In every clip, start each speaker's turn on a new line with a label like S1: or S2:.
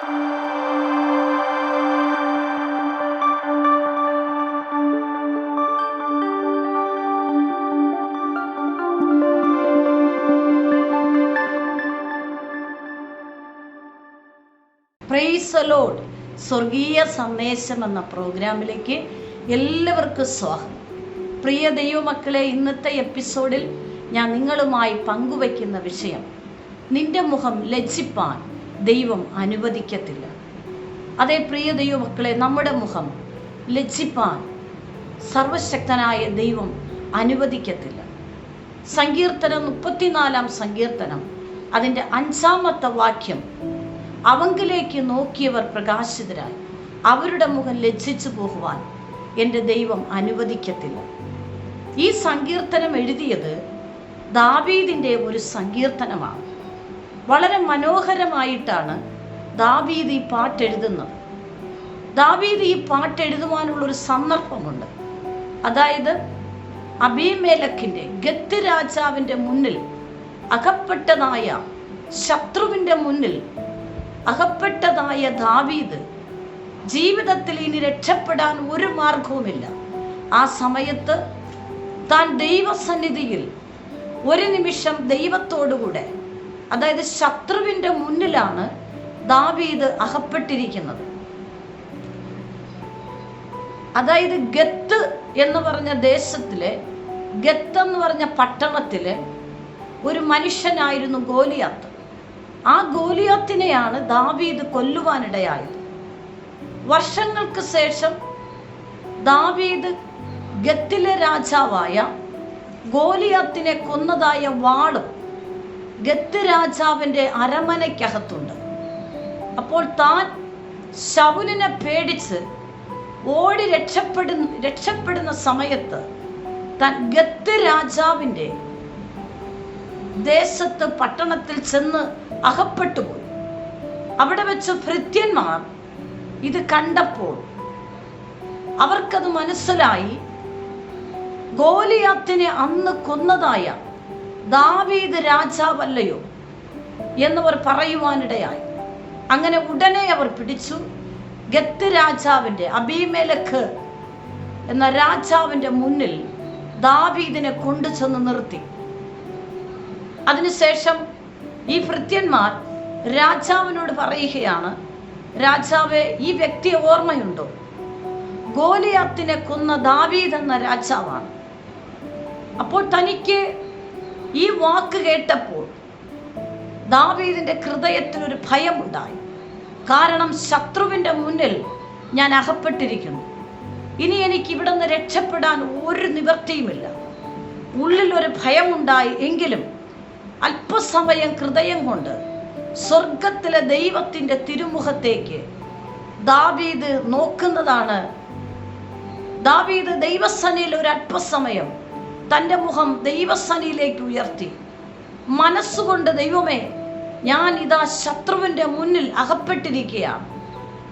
S1: പ്രൈസലോഡ് സ്വർഗീയ സന്ദേശം എന്ന പ്രോഗ്രാമിലേക്ക് എല്ലാവർക്കും സ്വാഗതം. പ്രിയ ദൈവമക്കളെ ഇന്നത്തെ എപ്പിസോഡിൽ ഞാൻ നിങ്ങളുമായി പങ്കുവയ്ക്കുന്ന വിഷയം നിന്റെ മുഖം ലജ്ജിപ്പാൻ. ദൈവം അനുവദിക്കത്തില്ല. അതേ പ്രിയ ദൈവമക്കളെ നമ്മുടെ മുഖം ലജ്ജിപ്പാൻ സർവശക്തനായ ദൈവം അനുവദിക്കത്തില്ല. സങ്കീർത്തനം മുപ്പത്തിനാലാം സങ്കീർത്തനം അതിന്റെ അഞ്ചാമത്തെ വാക്യം അവങ്കിലേക്ക് നോക്കിയവർ പ്രകാശിതരായി. അവരുടെ മുഖം ലജ്ജിച്ചു പോകുവാൻ എന്റെ ദൈവം അനുവദിക്കത്തില്ല. ഈ സങ്കീർത്തനം എഴുതിയത് ദാവീദിന്റെ ഒരു സങ്കീർത്തനമാണ്. വളരെ മനോഹരമായിട്ടാണ് ദാവീദ് ഈ പാട്ടെഴുതുന്നത് ദാവീദ് ഈ പാട്ടെഴുതുവാനുള്ള ഒരു സന്ദർഭമുണ്ട്. അതായത് അബീമേലക്കിന്റെ ഗത്ത് രാജാവിന്റെ മുന്നിൽ അകപ്പെട്ടതായ ശത്രുവിന്റെ മുന്നിൽ അകപ്പെട്ടതായ ദാവീദ് ജീവിതത്തിൽ ഇനി രക്ഷപ്പെടാൻ ഒരു മാർഗവുമില്ല. ആ സമയത്ത് താൻ ദൈവസന്നിധിയിൽ ഒരു നിമിഷം ദൈവത്തോടുകൂടെ അതായത് ശത്രുവിന്റെ മുന്നിലാണ് ദാവീദ് അകപ്പെട്ടിരിക്കുന്നത്. അതായത് ഗത്ത് എന്ന് പറഞ്ഞ ദേശത്തിലെ ഗത്ത് എന്ന് പറഞ്ഞ പട്ടണത്തിലെ ഒരു മനുഷ്യനായിരുന്നു ഗോലിയാത്ത്. ആ ഗോലിയാത്തിനെയാണ് ദാവീദ് കൊല്ലുവാനിടയായത്. വർഷങ്ങൾക്ക് ശേഷം ദാവീദ് ഗത്തിലെ രാജാവായ ഗോലിയാത്തിനെ കൊന്നതായ വാളും ഗത്ത് രാജാവിന്റെ അരമനയ്ക്കകത്തുണ്ട്. അപ്പോൾ താൻ ശൗലിനെ പേടിച്ച് ഓടി രക്ഷപ്പെടുന്ന രക്ഷപ്പെടുന്ന സമയത്ത് താൻ ഗത്ത് രാജാവിന്റെ ദേശത്ത് പട്ടണത്തിൽ ചെന്ന് അകപ്പെട്ടുപോയി അവിടെ വെച്ച് ഭൃത്യന്മാർ ഇത് കണ്ടപ്പോൾ അവർക്കത് മനസ്സിലായി. ഗോലിയാത്തിനെ അന്ന് കൊന്നതായ ദാവീദ് രാജാവല്ലയോ എന്നവർ പറയുവാനിടയായി. അങ്ങനെ ഉടനെ അവർ പിടിച്ചു. ഗത്ത് രാജാവിന്റെ അബീമേലഖ് എന്ന രാജാവിന്റെ മുന്നിൽ ദാവീദിനെ കൊണ്ടുചെന്ന് നിർത്തി. അതിനുശേഷം ഈ ഭൃത്യന്മാർ രാജാവിനോട് പറയുകയാണ് രാജാവെ ഈ വ്യക്തിയെ ഓർമ്മയുണ്ടോ? ഗോലിയാത്തിനെ കൊന്ന ദാവീദ് എന്ന രാജാവാണ്. അപ്പോൾ തനിക്ക് ഈ വാക്ക് കേട്ടപ്പോൾ ദാവീദിന്റെ ഹൃദയത്തിനൊരു ഭയമുണ്ടായി. കാരണം ശത്രുവിന്റെ മുന്നിൽ ഞാൻ അകപ്പെട്ടിരിക്കുന്നു. ഇനി എനിക്ക് ഇവിടെ നിന്ന് രക്ഷപ്പെടാൻ ഒരു നിവൃത്തിയുമില്ല. ഉള്ളിൽ ഒരു ഭയമുണ്ടായി എങ്കിലും അല്പസമയം ഹൃദയം കൊണ്ട് സ്വർഗത്തിലെ ദൈവത്തിന്റെ തിരുമുഖത്തേക്ക് ദാവീദ് നോക്കുന്നതാണ്. ദാവീദ് ദൈവസനയിൽ ഒരു അല്പസമയം തന്റെ മുഖം ദൈവസനിയിലേക്ക് ഉയർത്തി. മനസ്സുകൊണ്ട് ദൈവമേ ഞാൻ ഇതാ ശത്രുവിന്റെ മുന്നിൽ അകപ്പെട്ടിരിക്കുകയാണ്.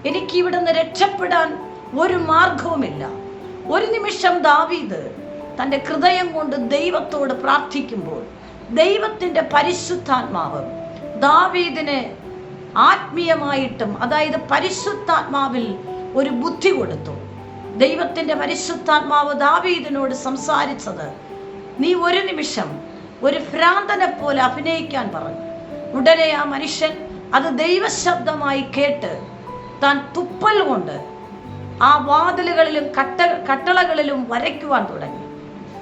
S1: എനിക്ക് ഇവിടുന്ന് രക്ഷപ്പെടാൻ ഒരു മാർഗവുമില്ല. ഒരു നിമിഷം ദാവീദ് തന്റെ ഹൃദയം കൊണ്ട് ദൈവത്തോട് പ്രാർത്ഥിക്കുമ്പോൾ ദൈവത്തിന്റെ പരിശുദ്ധാത്മാവ് ദാവീദിനെ ആത്മീയമായിട്ടും അതായത് പരിശുദ്ധാത്മാവിൽ ഒരു ബുദ്ധി കൊടുത്തു. ദൈവത്തിന്റെ പരിശുദ്ധാത്മാവ് ദാവീദിനോട് സംസാരിച്ചത് നീ ഒരു നിമിഷം ഒരു ഭ്രാന്തനെ പോലെ അഭിനയിക്കാൻ പറഞ്ഞു. ഉടനെ ആ മനുഷ്യൻ അത് ദൈവശബ്ദമായി കേട്ട് താൻ തുപ്പൽ കൊണ്ട് ആ വാതിലുകളിലും കട്ട കട്ടളകളിലും വരയ്ക്കുവാൻ തുടങ്ങി.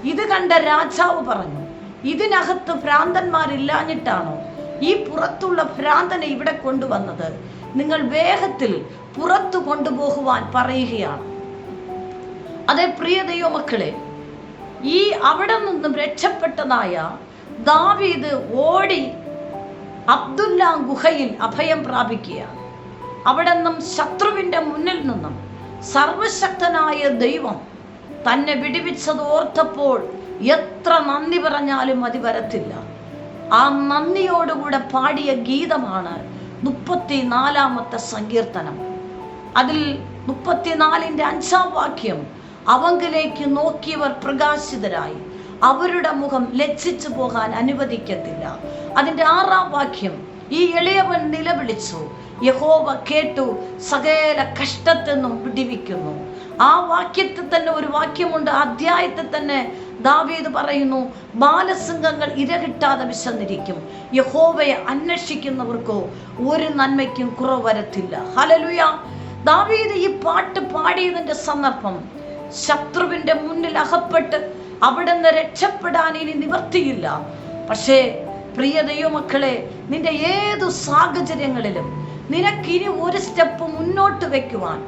S1: ഇത് കണ്ട രാജാവ് പറഞ്ഞു ഇതിനകത്ത് ഭ്രാന്തന്മാരില്ലാഞ്ഞിട്ടാണോ ഈ പുറത്തുള്ള ഭ്രാന്തനെ ഇവിടെ കൊണ്ടുവന്നത്? നിങ്ങൾ വേഗത്തിൽ പുറത്തു കൊണ്ടുപോകുവാൻ പറയുകയാണ്. അതെ പ്രിയ ദൈവമക്കളെ ഈ അവിടെ നിന്നും രക്ഷപ്പെട്ടതായ ദാവീദ് ഓടി അബ്ദുല്ല ഗുഹയിൽ അഭയം പ്രാപിക്കുകയാണ്. അവിടെ നിന്നും ശത്രുവിന്റെ മുന്നിൽ നിന്നും സർവശക്തനായ ദൈവം തന്നെ വിടിവിച്ചത് ഓർത്തപ്പോൾ എത്ര നന്ദി പറഞ്ഞാലും അതി വരത്തില്ല. ആ നന്ദിയോടുകൂടെ പാടിയ ഗീതമാണ് മുപ്പത്തി നാലാമത്തെ സങ്കീർത്തനം. അതിൽ മുപ്പത്തിനാലിന്റെ അഞ്ചാം വാക്യം അവങ്കിലേക്ക് നോക്കിയവർ പ്രകാശിതരായി. അവരുടെ മുഖം ലജ്ജിച്ചു പോകാൻ അനുവദിക്കത്തില്ല. അതിന്റെ ആറാം വാക്യം ഈ എളിയവൻ നിലവിളിച്ചു. യഹോവ കേട്ടു സകല കഷ്ടത്തിൽ നിന്നും ആ വാക്യത്തിൽ തന്നെ ഒരു വാക്യമുണ്ട്. അധ്യായത്തിൽ തന്നെ ദാവീദ് പറയുന്നു ബാലസിംഹങ്ങൾ ഇരകിട്ടാതെ വിശന്നിരിക്കും. യഹോവയെ അന്വേഷിക്കുന്നവർക്കോ ഒരു നന്മയ്ക്കും കുറവ് വരത്തില്ല. ഹലലുയ ദാവീദ് ഈ പാട്ട് പാടിയതിന്റെ സന്ദർഭം ശത്രുവിന്റെ മുന്നിൽ അകപ്പെട്ട് അവിടെ നിന്ന് രക്ഷപ്പെടാൻ ഇനി നിവർത്തിയില്ല പക്ഷേ പ്രിയ ദൈവമക്കളെ നിന്റെ ഏതു സാഹചര്യങ്ങളിലും നിനക്കിനി ഒരു സ്റ്റെപ്പ് മുന്നോട്ട് വെക്കുവാൻ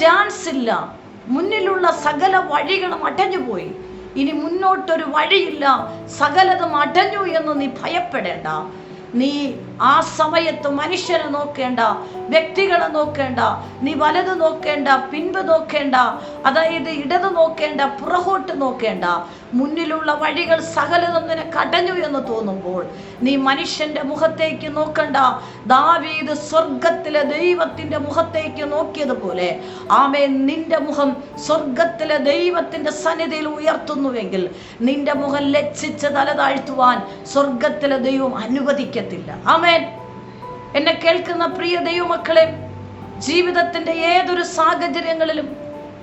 S1: ചാൻസ് ഇല്ല. മുന്നിലുള്ള സകല വഴികളും അടഞ്ഞുപോയി ഇനി മുന്നോട്ടൊരു വഴിയില്ല. സകലതും അടഞ്ഞു എന്ന് നീ ഭയപ്പെടേണ്ട. നീ ആ സമയത്ത് മനുഷ്യനെ നോക്കേണ്ട. വ്യക്തികളെ നോക്കേണ്ട നീ വലത് നോക്കേണ്ട പിൻപ് നോക്കേണ്ട അതായത് ഇടത് നോക്കേണ്ട പുറകോട്ട് നോക്കേണ്ട മുന്നിലുള്ള വഴികൾ സകലതും നിനക്ക് അടഞ്ഞു എന്ന് തോന്നുമ്പോൾ നീ മനുഷ്യന്റെ മുഖത്തേക്ക് നോക്കണ്ട. ദാവീദ് സ്വർഗത്തിലെ ദൈവത്തിന്റെ മുഖത്തേക്ക് നോക്കിയതുപോലെ ആമേ നിന്റെ മുഖം സ്വർഗത്തിലെ ദൈവത്തിന്റെ സന്നിധിയിൽ ഉയർത്തുന്നുവെങ്കിൽ നിന്റെ മുഖം ലജ്ജിച്ച് തല താഴ്ത്തുവാൻ സ്വർഗത്തിലെ ദൈവം അനുവദിക്കത്തില്ല. ആമേൻ. എന്നെ കേൾക്കുന്ന പ്രിയ ദൈവമക്കളെ ജീവിതത്തിന്റെ ഏതൊരു സാഹചര്യങ്ങളിലും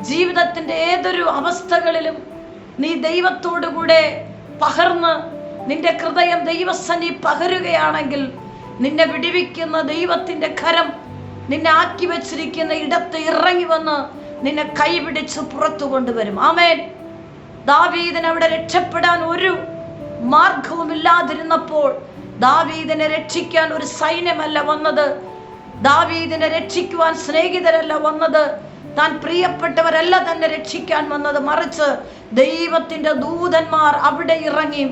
S1: ജീവിതത്തിന്റെ ഏതൊരു അവസ്ഥകളിലും നീ ദൈവത്തോടു കൂടെ പകർന്ന് നിന്റെ ഹൃദയം ദൈവസന്നി പകരുകയാണെങ്കിൽ നിന്നെ വിടിവിക്കുന്ന ദൈവത്തിന്റെ കരം നിന്നെ ആക്കി വെച്ചിരിക്കുന്ന ഇടത്ത് ഇറങ്ങി വന്ന് നിന്നെ കൈപിടിച്ച് പുറത്തു കൊണ്ടുവരും. ആമേൻ. ദാവീദിന് അവിടെ രക്ഷപ്പെടാൻ ഒരു മാർഗവും ഇല്ലാതിരുന്നപ്പോൾ ദാവീദിനെ രക്ഷിക്കാൻ ഒരു സൈന്യമല്ല വന്നത്. ദാവീദിനെ രക്ഷിക്കുവാൻ സ്നേഹിതരല്ല വന്നത്. താൻ പ്രിയപ്പെട്ടവരല്ല തന്നെ രക്ഷിക്കാൻ വന്നത്. മറിച്ച് ദൈവത്തിന്റെ ദൂതന്മാർ അവിടെ ഇറങ്ങി.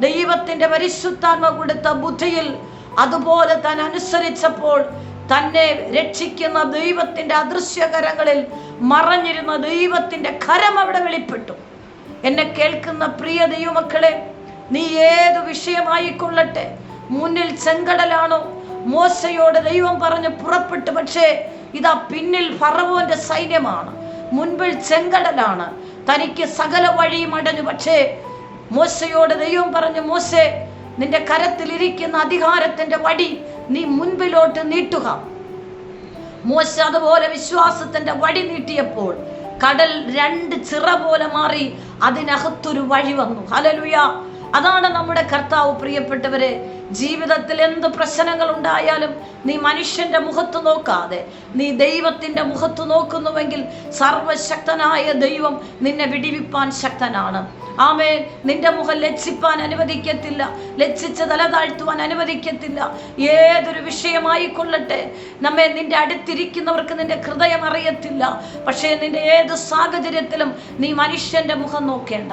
S1: ദൈവത്തിന്റെ പരിശുദ്ധാത്മ കൊടുത്ത ബുദ്ധിയിൽ അതുപോലെ താൻ അനുസരിച്ചപ്പോൾ തന്നെ രക്ഷിക്കുന്ന ദൈവത്തിന്റെ അദൃശ്യകരങ്ങളിൽ മറഞ്ഞിരുന്ന ദൈവത്തിന്റെ കരം അവിടെ വെളിപ്പെട്ടു. എന്നെ കേൾക്കുന്ന പ്രിയ ദൈവമക്കളെ നീ ഏത് വിഷയമായിക്കൊള്ളട്ടെ? മുന്നിൽ ചെങ്കടലാണോ? മോശയോട് ദൈവം പറഞ്ഞ് പുറപ്പെട്ടു. പക്ഷേ ഇതാ പിന്നിൽ ഫറവോന്റെ സൈന്യമാണ്. മുൻപിൽ ചെങ്കടലാണ്. തനിക്ക് സകല വഴിയും അടഞ്ഞു. പക്ഷേ മോശയോട് ദൈവം പറഞ്ഞു മോശെ നിന്റെ കരത്തിലിരിക്കുന്ന അധികാരത്തിന്റെ വടി നീ മുൻപിലോട്ട് നീട്ടുക. മോശ അതുപോലെ വിശ്വാസത്തിന്റെ വടി നീട്ടിയപ്പോൾ കടൽ രണ്ട് ചിറ പോലെ മാറി അതിനകത്തൊരു വഴി വന്നു. ഹലലുയ അതാണ് നമ്മുടെ കർത്താവ് പ്രിയപ്പെട്ടവരെ. ജീവിതത്തിൽ എന്ത് പ്രശ്നങ്ങൾ ഉണ്ടായാലും നീ മനുഷ്യന്റെ മുഖത്ത് നോക്കാതെ നീ ദൈവത്തിന്റെ മുഖത്ത് നോക്കുന്നുവെങ്കിൽ സർവശക്തനായ ദൈവം നിന്നെ വിടിവിപ്പാൻ ശക്തനാണ്. ആമേൻ. നിന്റെ മുഖം ലജ്ജിപ്പാൻ അനുവദിക്കത്തില്ല. ലജ്ജിച്ച് തല താഴ്ത്തുവാൻ അനുവദിക്കത്തില്ല. ഏതൊരു വിഷയമായി കൊള്ളട്ടെ നമ്മെ നിന്റെ അടുത്തിരിക്കുന്നവർക്ക് നിന്റെ ഹൃദയം അറിയത്തില്ല. പക്ഷേ നിന്റെ ഏത് സാഹചര്യത്തിലും നീ മനുഷ്യന്റെ മുഖം നോക്കേണ്ട.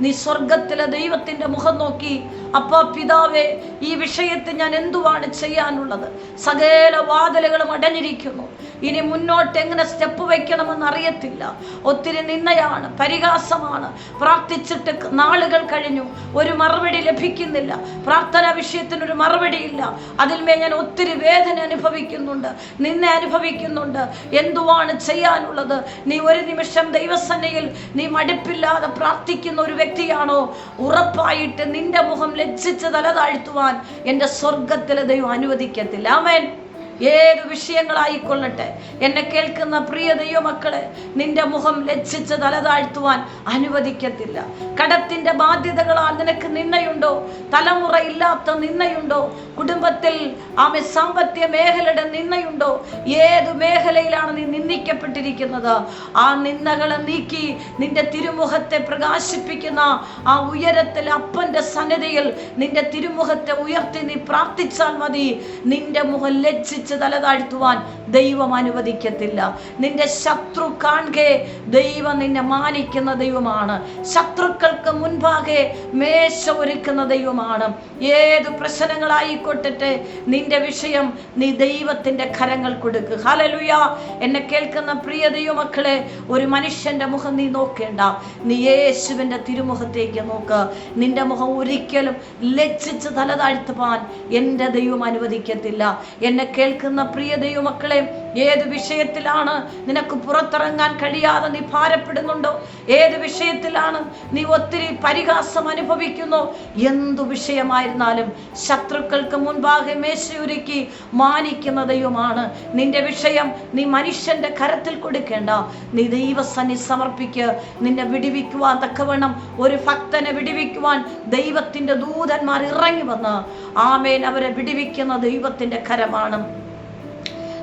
S1: നീ സ്വർഗത്തിലെ ദൈവത്തിന്റെ മുഖം നോക്കി അപ്പ പിതാവേ ഈ വിഷയത്തിൽ ഞാൻ എന്തുവാണ് ചെയ്യാനുള്ളത്? സകല വാതിലുകളും അടഞ്ഞിരിക്കുന്നു. ഇനി മുന്നോട്ട് എങ്ങനെ സ്റ്റെപ്പ് വയ്ക്കണമെന്ന് അറിയത്തില്ല. ഒത്തിരി നിന്നയാണ് പരിഹാസമാണ്. പ്രാർത്ഥിച്ചിട്ട് നാളുകൾ കഴിഞ്ഞു ഒരു മറുപടി ലഭിക്കുന്നില്ല. പ്രാർത്ഥനാ വിഷയത്തിനൊരു മറുപടിയില്ല അതിന്മേ ഞാൻ ഒത്തിരി വേദന അനുഭവിക്കുന്നുണ്ട് നിന്ന അനുഭവിക്കുന്നുണ്ട്. എന്തുവാണ് ചെയ്യാനുള്ളത്? നീ ഒരു നിമിഷം ദൈവസന്നയിൽ നീ മടുപ്പില്ലാതെ പ്രാർത്ഥിക്കുന്ന ഒരു വ്യക്തിയാണോ? ഉറപ്പായിട്ട് നിന്റെ മുഖം ലജ്ജിച്ച് തല താഴ്ത്തുവാൻ. എന്റെ സ്വർഗത്തിലെ ദൈവം അനുവദിക്കത്തില്ല. ആമേൻ. ഏത് വിഷയങ്ങളായിക്കൊള്ളട്ടെ? എന്നെ കേൾക്കുന്ന പ്രിയ ദൈവമക്കളെ നിന്റെ മുഖം ലജ്ജിച്ച് തല താഴ്ത്തുവാൻ അനുവദിക്കത്തില്ല. കടത്തിന്റെ ബാധ്യതകളാൽ നിനക്ക് നിന്നയുണ്ടോ തലമുറ ഇല്ലാത്ത നിന്നയുണ്ടോ കുടുംബത്തിൽ ആമെ സാമ്പത്തിക മേഖലയുടെ നിന്നയുണ്ടോ ഏത് മേഖലയിലാണ് നീ നിന്ദിക്കപ്പെട്ടിരിക്കുന്നത്? ആ നിന്നകളെ നീക്കി നിന്റെ തിരുമുഖത്തെ പ്രകാശിപ്പിക്കുന്ന ആ ഉയരത്തിൽ അപ്പന്റെ സന്നിധിയിൽ നിന്റെ തിരുമുഖത്തെ ഉയർത്തി നീ പ്രാർത്ഥിച്ചാൽ മതി. നിന്റെ മുഖം ലജ്ജിച്ച് തല താഴ്ത്തുവാൻ ദൈവം അനുവദിക്കത്തില്ല. നിന്റെ ശത്രു കാണെ ദൈവം നിന്നെ മാനിക്കുന്ന ദൈവമാണ്. ശത്രുക്കൾക്ക് മുൻപാകെ മേശ ഒരുക്കുന്ന ദൈവമാണ്. ഏത് പ്രശ്നങ്ങളായിക്കൊട്ടെ നിന്റെ വിഷയം നീ ദൈവത്തിന്റെ കരങ്ങൾ കൊടുക്കുക ഹലലുയ എന്നെ കേൾക്കുന്ന പ്രിയ ദൈവമക്കളെ ഒരു മനുഷ്യന്റെ മുഖം നീ നോക്കേണ്ട. നീ യേശുവിന്റെ തിരുമുഖത്തേക്ക് നോക്ക്. നിന്റെ മുഖം ഒരിക്കലും ലജ്ജിച്ച് തല താഴ്ത്തുവാൻ എന്റെ ദൈവം അനുവദിക്കത്തില്ല. എന്നെ കേൾക്കുന്ന പ്രിയ ദൈവമക്കളെ ഏത് വിഷയത്തിലാണ് നിനക്ക് പുറത്തിറങ്ങാൻ കഴിയാതെ നീ ഭാരപ്പെടുന്നുണ്ടോ? ഏത് വിഷയത്തിലാണ് നീ ഒത്തിരി പരിഹാസം അനുഭവിക്കുന്നു? എന്തു വിഷയമായിരുന്നാലും ശത്രുക്കൾക്ക് മുൻപാകെ മേശയൊരുക്കി മാനിക്കുന്ന ദൈവമാണ്. നിന്റെ വിഷയം നീ മനുഷ്യന്റെ കരത്തിൽ കൊടുക്കേണ്ട. നീ ദൈവസന്നി സമർപ്പിക്ക്. നിന്നെ വിടിവിക്കുവാൻ തക്കവണ്ണം ഒരു ഭക്തനെ വിടിവിക്കുവാൻ ദൈവത്തിന്റെ ദൂതന്മാർ ഇറങ്ങി വന്ന് ആമേൻ അവരെ വിടിവിക്കുന്ന ദൈവത്തിന്റെ കരമാണ്.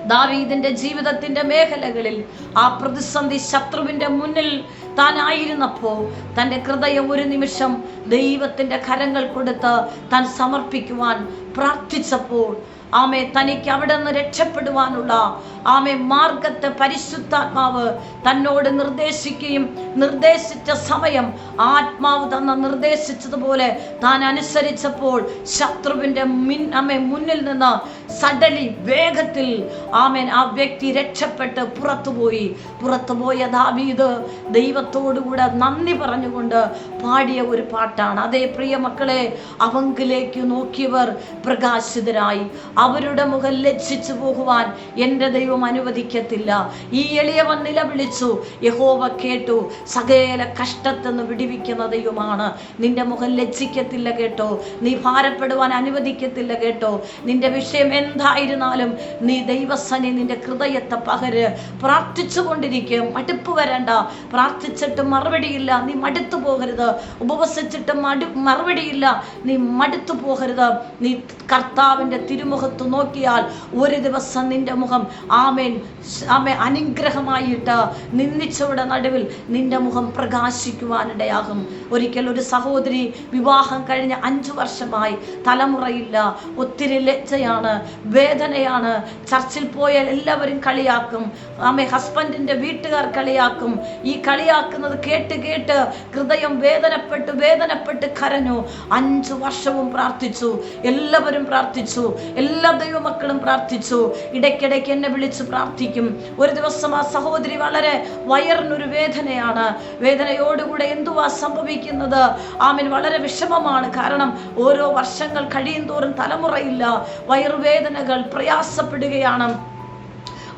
S1: ദാവീദിന്റെ ജീവിതത്തിന്റെ മേഖലകളിൽ ആ പ്രതിസന്ധി ശത്രുവിന്റെ മുന്നിൽ താനായിരുന്നപ്പോ തന്റെ ഹൃദയം ഒരു നിമിഷം ദൈവത്തിന്റെ കരങ്ങൾ കൊടുത്ത് താൻ സമർപ്പിക്കുവാൻ പ്രാർത്ഥിച്ചപ്പോൾ ആമേ തനിക്ക് അവിടെ നിന്ന് രക്ഷപ്പെടുവാനുള്ള ആമെ മാർഗത്തെ പരിശുദ്ധാത്മാവ് തന്നോട് നിർദ്ദേശിക്കുകയും നിർദ്ദേശിച്ച സമയം ആത്മാവ് തന്ന നിർദ്ദേശിച്ചതുപോലെ താൻ അനുസരിച്ചപ്പോൾ ശത്രുവിന്റെ മിൻ ആമെ മുന്നിൽ നിന്ന് സഡലി വേഗത്തിൽ ആമേൻ ആ വ്യക്തി രക്ഷപ്പെട്ട് പുറത്തുപോയി. പുറത്തുപോയ ദാവീദ് ദൈവത്തോടുകൂടെ നന്ദി പറഞ്ഞുകൊണ്ട് പാടിയ ഒരു പാട്ടാണ്. അതേ പ്രിയ മക്കളെ അവങ്കിലേക്ക് നോക്കിയവർ പ്രകാശിതരായി. അവരുടെ മുഖം ലജ്ജിച്ചു പോകുവാൻ എന്റെ ദൈവം അനുവദിക്കത്തില്ല. ഈ എളിയവൻ നിലവിളിച്ചു യഹോവ കേട്ടു. സകല കഷ്ടത്തെന്ന് വിടിവിക്കുന്ന ദൈവമാണ്. നിന്റെ മുഖം ലജ്ജിക്കത്തില്ല കേട്ടോ. നീ ഭാരപ്പെടുവാൻ അനുവദിക്കത്തില്ല കേട്ടോ. നിന്റെ വിഷയം എന്തായിരുന്നാലും നീ ദൈവസനെ നിന്റെ ഹൃദയത്തെ പകര് പ്രാർത്ഥിച്ചു കൊണ്ടിരിക്കും. മടുപ്പ് വരണ്ട. പ്രാർത്ഥിച്ചിട്ട് മറുപടിയില്ല. നീ മടുത്തു പോകരുത്. ഉപവസിച്ചിട്ട് മടു മറുപടിയില്ല. നീ മടുത്തു പോകരുത്. നീ കർത്താവിന്റെ തിരുമുഖത്ത് നോക്കിയാൽ ഒരു ദിവസം നിന്റെ മുഖം ആമേൻ ആമേ അനുഗ്രഹമായിട്ട് നിന്ദിച്ചവരുടെ നടുവിൽ നിന്റെ മുഖം പ്രകാശിക്കുവാനിടയാകും. ഒരിക്കൽ ഒരു സഹോദരി വിവാഹം കഴിഞ്ഞ അഞ്ചു വർഷമായി തലമുറയില്ല ഒത്തിരി ലജ്ജയാണ് വേദനയാണ്. ചർച്ചിൽ പോയാൽ എല്ലാവരും കളിയാക്കും. ആമേ ഹസ്ബൻഡിന്റെ വീട്ടുകാർ കളിയാക്കും. ഈ കളിയാക്കുന്നത് കേട്ട് കേട്ട് ഹൃദയം വേദനപ്പെട്ട് വേദനപ്പെട്ട് കരഞ്ഞു. അഞ്ചു വർഷവും പ്രാർത്ഥിച്ചു. എല്ലാവരും പ്രാർത്ഥിച്ചു. എല്ലാ ദൈവമക്കളും പ്രാർത്ഥിച്ചു. ഇടയ്ക്കിടയ്ക്ക് എന്നെ വിളിച്ച് പ്രാർത്ഥിക്കും. ഒരു ദിവസം ആ സഹോദരി വളരെ വയറിനൊരു വേദനയാണ്. വേദനയോടുകൂടെ എന്തുവാ സംഭവിക്കുന്നത്? ആമിൻ വളരെ വിഷമമാണ്. കാരണം ഓരോ വർഷങ്ങൾ കഴിയും തോറും തലമുറയില്ല. വയറുവേദനകൾ പ്രയാസപ്പെടുകയാണ്.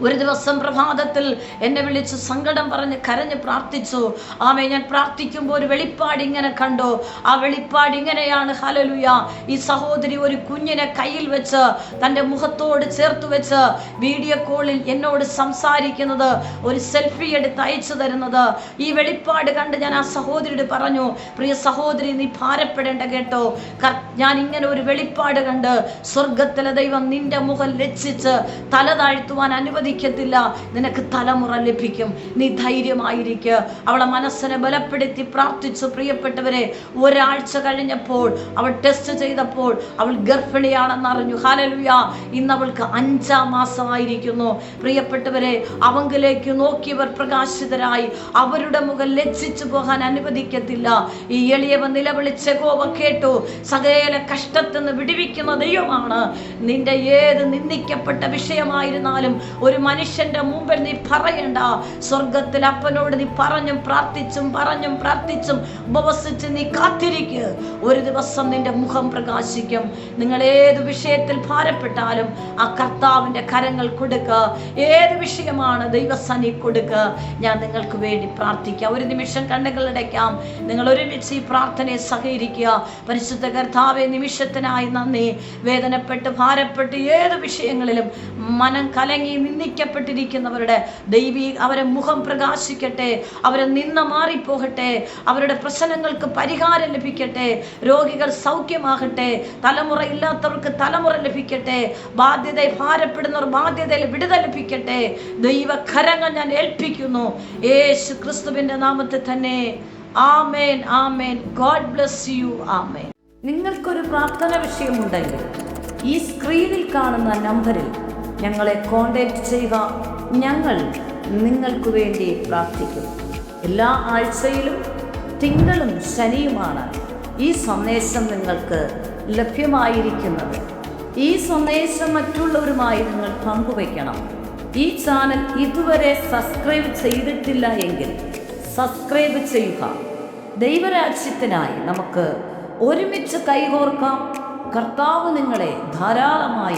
S1: ഒരു ദിവസം പ്രഭാതത്തിൽ എന്നെ വിളിച്ച് സങ്കടം പറഞ്ഞ് കരഞ്ഞ് പ്രാർത്ഥിച്ചു. ആമേ ഞാൻ പ്രാർത്ഥിക്കുമ്പോൾ ഒരു വെളിപ്പാട് ഇങ്ങനെ കണ്ടു. ആ വെളിപ്പാട് ഇങ്ങനെയാണ്. ഹലലുയ ഈ സഹോദരി ഒരു കുഞ്ഞിനെ കയ്യിൽ വെച്ച് തന്റെ മുഖത്തോട് ചേർത്ത് വെച്ച് വീഡിയോ കോളിൽ എന്നോട് സംസാരിക്കുന്നത് ഒരു സെൽഫി എടുത്ത് അയച്ചു തരുന്നത്. ഈ വെളിപ്പാട് കണ്ട് ഞാൻ ആ സഹോദരിയോട് പറഞ്ഞു പ്രിയ സഹോദരി നീ ഭാരപ്പെടേണ്ട കേട്ടോ. ഞാൻ ഇങ്ങനെ ഒരു വെളിപ്പാട് കണ്ട് സ്വർഗത്തിലെ ദൈവം നിന്റെ മുഖം ലജ്ജിച്ച് തല താഴ്ത്തുവാൻ അനുവദിക്കത്തില്ല നിനക്ക് തലമുറ ലഭിക്കും. നീ ധൈര്യമായിരിക്കുക അവളെ മനസ്സിനെ ബലപ്പെടുത്തി പ്രാർത്ഥിച്ചു. പ്രിയപ്പെട്ടവരെ ഒരാഴ്ച കഴിഞ്ഞപ്പോൾ അവൾ ടെസ്റ്റ് ചെയ്തപ്പോൾ അവൾ ഗർഭിണിയാണെന്ന് അറിഞ്ഞു. ഹാലലുയ ഇന്ന് അവൾക്ക് അഞ്ചാം മാസമായിരിക്കുന്നു. പ്രിയപ്പെട്ടവരെ അവങ്കിലേക്ക് നോക്കിയവർ പ്രകാശിതരായി. അവരുടെ മുഖം ലജ്ജിച്ചു പോകാൻ അനുവദിക്കത്തില്ല. ഈ എളിയവ നിലവിളിച്ച കോപ കേട്ടു. സകല കഷ്ടത്തിൽ വിടിവിക്കുന്ന ദൈവമാണ്. നിന്റെ ഏത് നിന്ദിക്കപ്പെട്ട വിഷയമായിരുന്നാലും ഒരു മനുഷ്യന്റെ മുമ്പിൽ നീ പറയണ്ട. സ്വർഗത്തിൽ അപ്പനോട് നീ പറഞ്ഞും പ്രാർത്ഥിച്ചും പറഞ്ഞും പ്രാർത്ഥിച്ചും ഉപവസിച്ച് നീ കാത്തിരിക്കുക ഒരു ദിവസം നിന്റെ മുഖം പ്രകാശിക്കും. നിങ്ങൾ ഏത് വിഷയത്തിൽ ഭാരപ്പെട്ടാലും ആ കർത്താവിന്റെ കരങ്ങൾ കൊടുക്കുക ഏത് വിഷയമാണ് ദൈവസനി കൊടുക്കുക ഞാൻ നിങ്ങൾക്ക് വേണ്ടി പ്രാർത്ഥിക്കാം. ഒരു നിമിഷം കണ്ണുകൾ അടയ്ക്കാം. നിങ്ങൾ ഒരുമിച്ച് ഈ പ്രാർത്ഥനയെ സഹകരിക്കുക. പരിശുദ്ധ കർത്താവെ നിമിഷത്തിനായി നന്ദി. വേദനപ്പെട്ട് ഭാരപ്പെട്ട് ഏത് വിഷയങ്ങളിലും മനം കലങ്ങി നിന്ദിക്കപ്പെട്ടിരിക്കുന്നവരുടെ ദൈവീ അവരെ മുഖം പ്രകാശിക്കട്ടെ അവരെ നിന്ന മാറിപ്പോകട്ടെ അവരുടെ പ്രശ്നങ്ങൾക്ക് പരിഹാരം ലഭിക്കട്ടെ രോഗികൾ സൗഖ്യമാകട്ടെ തലമുറ ഇല്ലാത്തവർക്ക് തലമുറ ലഭിക്കട്ടെ ബാധ്യത ഭാരപ്പെടുന്നവർ ബാധ്യതയിൽ വിടുതൽ ലഭിക്കട്ടെ. ദൈവകരങ്ങൾ ഞാൻ ഏൽപ്പിക്കുന്നു. യേശു ക്രിസ്തുവിന്റെ നാമത്തിൽ തന്നെ. ആമേൻ ആമേൻ. God bless you. ആമേൻ. നിങ്ങൾക്കൊരു പ്രാർത്ഥന വിഷയമുണ്ടെങ്കിൽ ഈ സ്ക്രീനിൽ കാണുന്ന നമ്പറിൽ ഞങ്ങളെ കോണ്ടാക്ട് ചെയ്യുക ഞങ്ങൾ നിങ്ങൾക്ക് വേണ്ടി പ്രാർത്ഥിക്കും. എല്ലാ ആഴ്ചയിലും തിങ്കളും ശനിയുമാണ് ഈ സന്ദേശം നിങ്ങൾക്ക് ലഭ്യമായിരിക്കുന്നത്. ഈ സന്ദേശം മറ്റുള്ളവരുമായി നിങ്ങൾ പങ്കുവയ്ക്കണം. ഈ ചാനൽ ഇതുവരെ സബ്സ്ക്രൈബ് ചെയ്തിട്ടില്ല എങ്കിൽ സബ്സ്ക്രൈബ് ചെയ്യുക. ദൈവരാജ്യത്തിനായി നമുക്ക് ഒരുമിച്ച് കൈകോർക്കാം. കർത്താവ് നിങ്ങളെ ധാരാളമായി